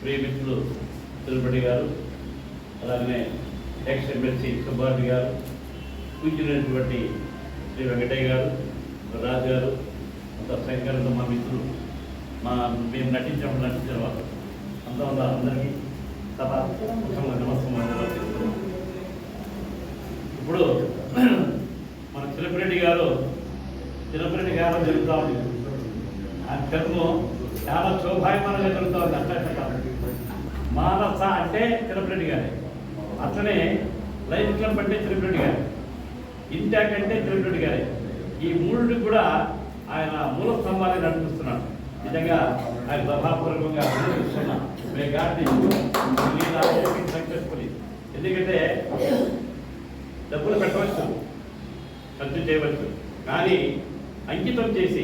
ప్రియమిత్రులు తిరుపతి గారు అలాగే X MLC Subbareddy గారు కూర్చున్నటువంటి శ్రీ వెంకటయ్య గారు రాజు గారు అంత శంకర్ మా మిత్రులు మా మేము నటించాము నటించిన వాళ్ళు అంతా ఉన్న అందరికీ సభ నమస్కారం ఇప్పుడు మన చిలపరెడ్డి గారు చిలపరెడ్డి గారు జరుగుతూ ఉంది. ఆ చర్మం చాలా శోభాయమానంగా జరుగుతూ ఉంది మానస అంటే తిరుపతి గారి. అట్లనే లైఫ్ క్లబ్ అంటే తిరుపతి గారి. ఇంటాక్ అంటే తిరుపతి గారి. ఈ మూడు కూడా ఆయన మూల స్తంభాన్ని నడిపిస్తున్నాడు నిజంగా ఆయన సభాపూర్వకంగా మే గాడ్ సక్సెస్ఫుల్ ఎందుకంటే డబ్బులు పెట్టవచ్చు ఖర్చు చేయవచ్చు. కానీ అంకితం చేసి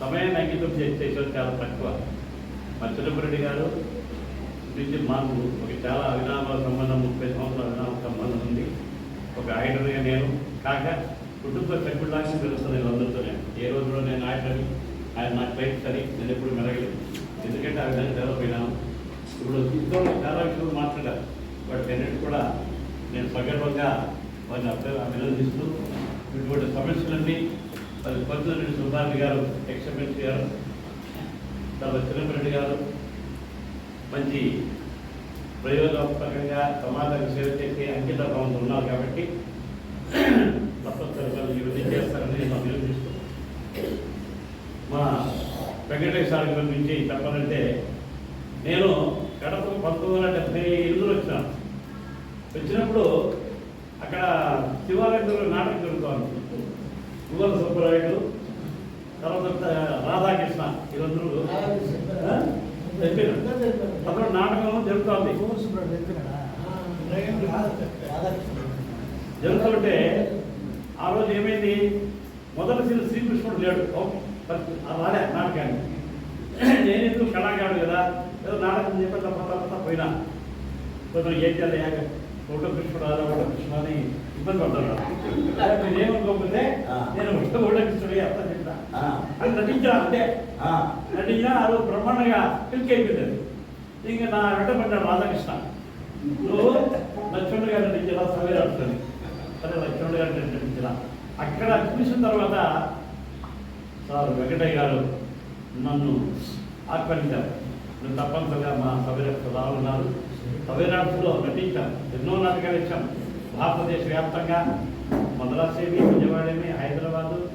సమయాన్ని అంకితం చేసి చాలా తక్కువ. మా చిన్నపురెడ్డి గారు నుంచి మాకు ఒక చాలా అవినామ సంబంధం ముప్పై సంవత్సరాల అవినామ సంబంధం ఉంది. ఒక ఆయుధంగా నేను కాక కుటుంబ సభ్యులాగా తెలుస్తుంది అందరితోనే ఏ రోజులో నేను ఆయుధని ఆయన నాకు క్లైంట్స్ అని నేను ఎప్పుడు మెరగలేదు. ఎందుకంటే ఆ విధంగా డెవలప్ అయినాను. ఇప్పుడు ఇంట్లో చాలా విషయాలు మాట్లాడారు. వాటి అన్నిటి కూడా నేను సగర్వంగా వారిని అభినందిస్తూ ఇటువంటి సమస్యలన్నీ మరి కొత్తరెడ్డి సుబ్బారెడ్డి గారు ఎక్స్ఎమ్మెల్సీ గారు తర్వాత చిరంరెడ్డి గారు మంచి ప్రయోజనపరంగా సమాజానికి సేవ చేసే అంకిత భావంతో ఉన్నారు కాబట్టి తప్పనిసరిగా ఇవన్నీ చేస్తారని నేను అభినందిస్తున్నాను మా వెంకటేశ్వర గారి గురించి చెప్పాలంటే నేను గడప పంతొమ్మిది వందల డెబ్బై ఎనిమిదిలో వచ్చినాను. వచ్చినప్పుడు అక్కడ శివాలయంలో నాటకం జరుగుతోంది గువ్వల సుబ్బరాయుడు తర్వాత రాధాకృష్ణ వీళ్ళందరూ ఆ? చెప్పారు అప్పుడు నాటకం జరుగుతోంది. జరుగుతుంటే ఆ రోజు ఏమైంది? మొదటి సీన్ శ్రీకృష్ణుడు లేడు. రాలే నాటకాన్ని. నేను ఎందుకు కళాకారుడు కదా? ఏదో నాటకం చెప్పి తప్ప తప్ప పోయినా. కొంచెం ఏం చేయాలి? ఒకటో కృష్ణుడు రాదా ఒకటో కృష్ణ అని ఇబ్బంది నేను ఏమనుకోకపోతే నేను కృష్ణుడు అర్థం చెప్తా. అని నటించా అంటే నటించినా ఆ రోజు బ్రహ్మాండంగా క్లిక్ అయిపోయింది అది. ఇంకా నా వెంట పడ్డాడు రాధాకృష్ణ. నువ్వు లక్ష్మణుడు గారు నటించరా? సవేరు అంటుంది సరే లక్ష్మణుడు గారు నటించరా? అక్కడ చూసిన తర్వాత సార్ వెంకటయ్య గారు నన్ను ఆహ్వానించారు. నువ్వు తప్పనిసరిగా మా సభ్యులకు రానున్నారు సభ్యనాట్స్లో నటించాను ఎన్నో నాటకాలు ఇచ్చాం భారతదేశ వ్యాప్తంగా మద్రాసేమి విజయవాడేమి హైదరాబాదు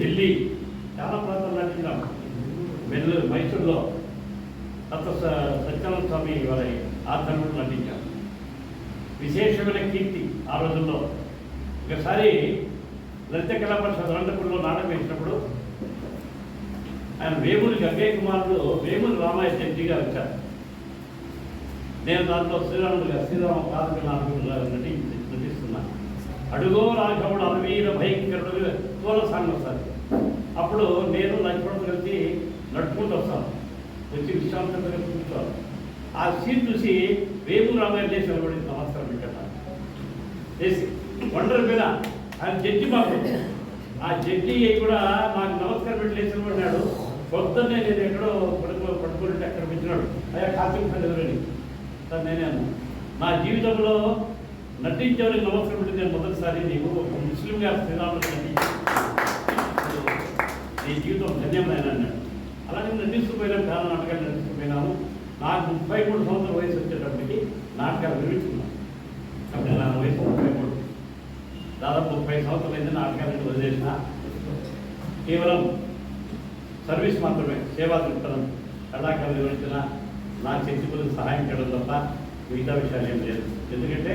ఢిల్లీ. చాలా ప్రాంతాలు నటించాం బెంగళూరు మైసూరులో దత్త స- సత్యానంద స్వామి వారి ఆధ్వర్యంలో నటించాం విశేషమైన కీర్తి ఆ రోజుల్లో. ఒకసారి లలిత కళా పరిషత్ అనంతపురంలో నాటకం వేసినప్పుడు ఆయన వేమూరి గంగయ్య కుమారుడు వేమూరి రామయ్య జడ్జిగా వచ్చారు. నేను దాంట్లో శ్రీరాముడు గారు శ్రీరామ పాదక నాటకంలో నటి నటిస్తున్నా. అడుగో రాఘవుడు అరవీర భయంకరుడు తోల సాంగ్ వస్తారు అప్పుడు నేను లక్ష్మణుడు కలిసి నడుచుకుంటూ వస్తాను. వచ్చి విశ్రాంతి కూర్చోవాలి ఆ సీన్ చూసి వేపు రామాయణ చేసి నిలబడి నమస్కారం పెట్టాను చేసి వండర్ మీద ఆయన జడ్జి మాకు. ఆ జడ్జి కూడా నాకు నమస్కారం పెట్టి లేచి నిలబడినాడు పొద్దున్నే నేను ఎక్కడో పడుకో పడుకుంటే అక్కడ పెట్టినాడు అయ్యా కాచి పండుగని సార్ నేనే నా జీవితంలో నటించేవారికి నమస్కారం పెట్టి నేను మొదటిసారి. నీకు ఒక ముస్లింగా గారి నటించాను నీ జీవితం ధన్యమైన అన్నాడు. అలాగే నటిస్తుపోయినాం చాలా నాటకాలు నటిస్తుపోయినాము నాకు ముప్పై మూడు సంవత్సరాల వయసు వచ్చేటప్పటికి నాటకాలు వినిపించుకున్నాను నా వయసు ముప్పై మూడు. దాదాపు ముప్పై సంవత్సరాలు అయితే నాటకాలను వదిలేసిన. కేవలం సర్వీస్ మాత్రమే సేవా దృక్పథం కళాకారులు వివరించిన నా శక్తిపతులకు సహాయం చేయడం తప్ప మిగతా విషయాలు ఏం లేదు. ఎందుకంటే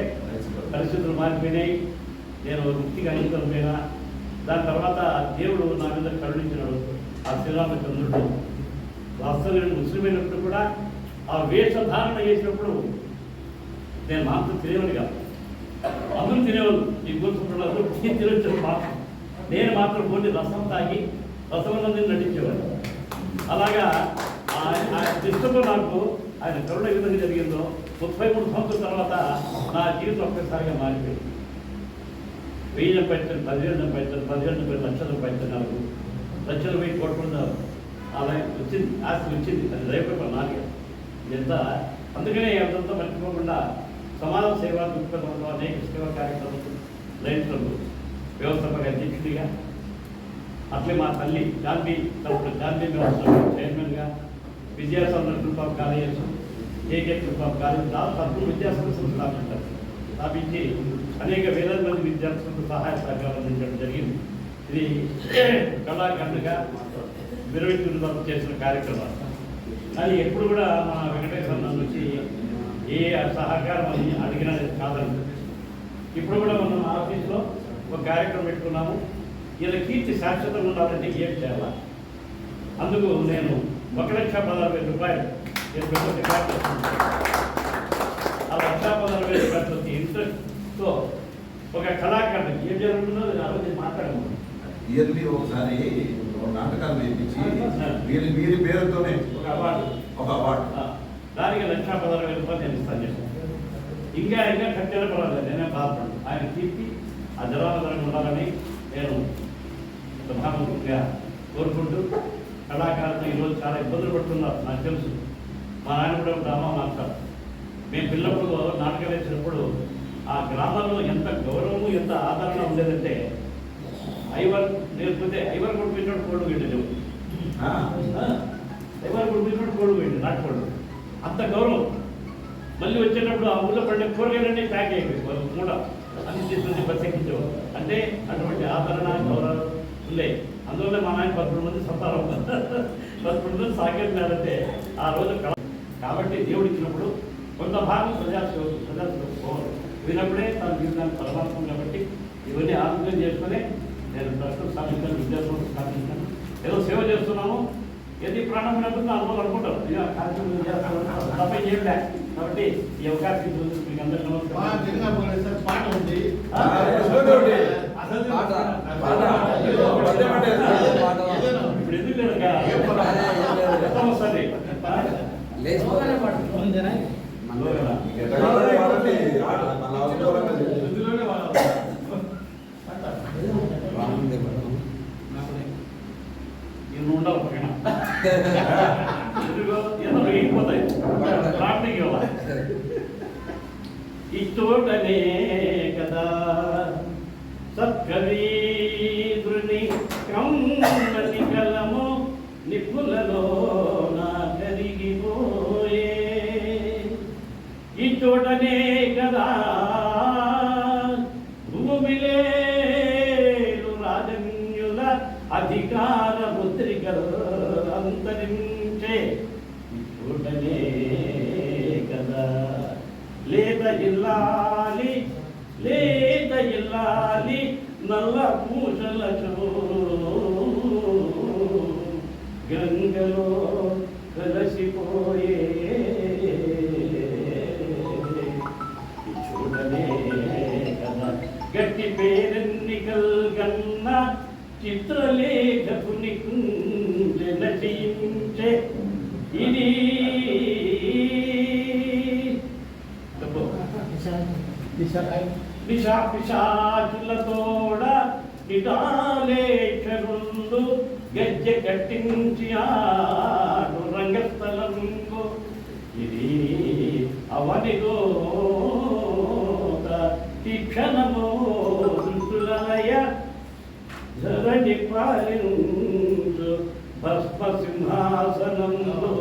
పరిస్థితులు మారిపోయినాయి. నేను వృత్తిగా అంకితమైనా దాని తర్వాత దేవుడు నా మీద కరుణించినాడు. ఆ శ్రీరామచంద్రుడు వాస్తవ్యుడు ముస్లిం అయినప్పుడు కూడా ఆ వేషధారణ చేసినప్పుడు నేను మాంసం తినేవాడు కాదు. అందరూ తినేవాళ్ళు. ఈ గుర్తున్నారు తినొచ్చిన మాత్రం నేను మాత్రం కొన్ని రసం తాగి రసమన్నది నటించేవాడు అలాగా ఆయన ఆ నాకు ఆయన కరుణ ఏ విధంగా జరిగిందో ముప్పై మూడు సంవత్సరాల తర్వాత నా జీవితం ఒక్కసారిగా మారిపోయింది. వెయ్యి సంపాదించాను పదివేలు సంపాదించాను పదివేలు సంపాదించాను లక్షలు సంపాదించాను నాకు. లక్షలు వెయ్యి కోట్లు అలా వచ్చింది ఆస్తి వచ్చింది అది రేపు నాకే ఎంత? అందుకనే అంతంతా మర్చిపోకుండా సమాజ సేవా దృక్పథంలో అనేక సేవా కార్యక్రమాలు లైన్స్లకు వ్యవస్థాపక అధ్యక్షుడిగా అట్లే మా తల్లి గాంధీ తప్పుడు గాంధీ వ్యవస్థ చైర్మన్గా విద్యాసంస్థ group of colleges AK group of college దాదాపు విద్యా సంస్థలు స్థాపించారు. స్థాపించి అనేక వేల మంది విద్యార్థులకు సహాయ సహకారం అందించడం జరిగింది. ఇది కళాఖండగా నిర్వహించడం చేసిన కార్యక్రమాలు కానీ ఎప్పుడు కూడా మన వెంకటేశ్వర నన్ను వచ్చి ఏ సహకారం అని అడిగినా కాదని ఇప్పుడు కూడా మనం ఆఫీస్లో ఒక కార్యక్రమం పెట్టుకున్నాము. ఇలా కీర్తి శాశ్వతంగా ఉండాలంటే ఏం చేయాలా? అందుకు నేను ఒక లక్ష పదహారు వేల రూపాయలు. నేను పెద్ద రికార్డు. ఆ లక్ష పదహారు వేల రూపాయలకి ఇంట్రెస్ట్తో ఒక కళాకారుడు ఏం జరుగుతుందో ఆ రోజు మాట్లాడము ఇయర్లీ ఒకసారి ఒక నాటకాలు వేయించి వీరి వీరి పేరుతోనే ఒక అవార్డు. ఒక అవార్డు. దానికి లక్ష పదహారు వేల రూపాయలు నేను ఇస్తాను చెప్పాను ఇంకా ఇంకా ఖర్చులు పర్వాలేదు నేనే బాధపడు ఆయన కీర్తి ఆ జనాలందరం ఉండాలని నేను ప్రధానమంత్రిగా కోరుకుంటూ కళాకారులతో ఈరోజు చాలా ఇబ్బందులు పడుతున్నారు. నాకు తెలుసు. మా నాయన కూడా ఒక డ్రామా మాట్లాడు. మేము పిల్లప్పుడు నాటకాలు వేసినప్పుడు ఆ గ్రామాల్లో ఎంత గౌరవము ఎంత ఆదరణ ఉండేదంటే ఐవర్ లేకపోతే ఐవర్ కొట్టినట్టు కోడు వీళ్ళు ఐవర్ ఎవరు గుడిపినట్టు కోడు పోయింది అంత గౌరవం. మళ్ళీ వచ్చేటప్పుడు ఆ ఊళ్ళో పడిన కూరగాయలన్నీ ప్యాక్ అయిపోయి మూడ అన్ని తీసుకొని ప్రత్యేకించేవారు అంటే అటువంటి ఆదరణ గౌరవం ఉన్నాయి అందువల్ల మా నాయన పదకొండు మంది సంతానం. పదకొండు మంది సాగేస్తున్నారంటే ఆ రోజు కాబట్టి దేవుడు ఇచ్చినప్పుడు కొంత భాగం ప్రజాసేవ ప్రజాసేవ పోవాలి. వినప్పుడే తన జీవితాన్ని పరమాత్మ కాబట్టి ఇవన్నీ ఆరోగ్యం చేసుకుని నేను ప్రస్తుతం స్థాపించాను విద్యాసంస్థ స్థాపించాను ఏదో సేవ చేస్తున్నాము. ఏది ప్రాణం ఉన్నప్పుడు అనుభవం అనుకుంటారు. ఇక కార్యక్రమం చేస్తాను తప్ప ఏం లే కాబట్టి ఈ అవకాశం మీకు అందరికీ నమస్కారం. ఉండాలి పక్కన వేగిపోతాయి ప్రాంతికి అధికార ముద్రికలు అంతరించే ఇప్పుడనే కదా. లేత ఇల్లాలి లేత ఇల్లాలి నల్ల పూసల గంగలో కలసిపోయే. చూడలే కదా. గట్టి పేరెన్నికల్ గన్న చిత్ర పిశాచులతోడ నిటాలేఖరుండు గజ్జె కట్టించి ఆడు రంగస్థలంకు. ఇది అవనిదో తీక్షణమో ధరణి పాలించు భస్మ సింహాసనంలో